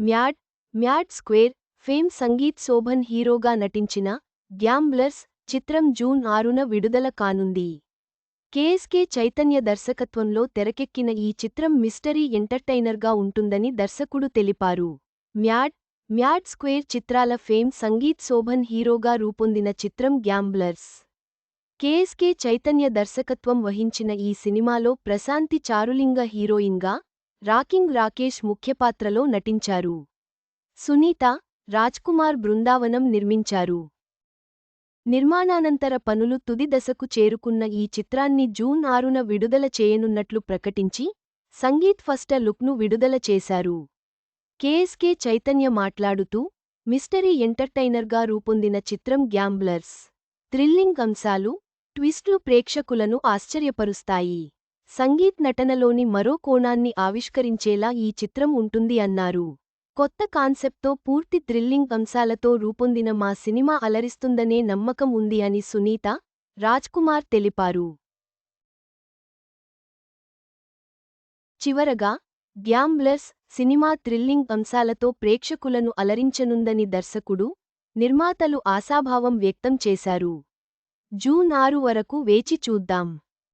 Mad Mad Square fame Sangeeth Shobhan హీరోగా నటించిన gamblers చిత్రం జూన్ ఆరున విడుదల కానుంది. కేఎస్కే చైతన్య దర్శకత్వంలో తెరకెక్కిన ఈ చిత్రం మిస్టరీ ఎంటర్టైనర్గా ఉంటుందని దర్శకుడు తెలిపారు. మ్యాడ్ మ్యాడ్ స్క్వేర్ చిత్రాల ఫేమ్ సంగీత్ శోభన్ హీరోగా రూపొందిన చిత్రం గ్యాంబ్లర్స్. కేఎస్కే చైతన్య దర్శకత్వం వహించిన ఈ సినిమాలో ప్రశాంతి చారులింగ హీరోయిన్గా రాకింగ్ రాకేష్ ముఖ్యపాత్రలో నటించారు. సునీత రాజ్కుమార్ బృందావనం నిర్మించారు. నిర్మాణానంతర పనులు తుది దశకు చేరుకున్న ఈ చిత్రాన్ని జూన్ ఆరున విడుదల చేయనున్నట్లు ప్రకటించి సంగీత్ ఫస్ట లుక్ను విడుదల చేశారు. కేఎస్కే చైతన్య మాట్లాడుతూ మిస్టరీ ఎంటర్టైనర్గా రూపొందిన చిత్రం గ్యాంబ్లర్స్ థ్రిల్లింగ్ అంశాలు ట్విస్ట్లు ప్రేక్షకులను ఆశ్చర్యపరుస్తాయి. సంగీత్ నటనలోని మరో కోణాన్ని ఆవిష్కరించేలా ఈ చిత్రం ఉంటుంది అన్నారు. కొత్త కాన్సెప్ట్తో పూర్తి థ్రిల్లింగ్ అంశాలతో రూపొందిన మా సినిమా అలరిస్తుందనే నమ్మకం ఉంది అని సునీత రాజ్కుమార్ తెలిపారు. చివరగా గ్యాంబ్లర్స్ సినిమా థ్రిల్లింగ్ అంశాలతో ప్రేక్షకులను అలరించనుందని దర్శకుడు నిర్మాతలు ఆశాభావం వ్యక్తం చేశారు. జూన్ ఆరు వరకు వేచి చూద్దాం.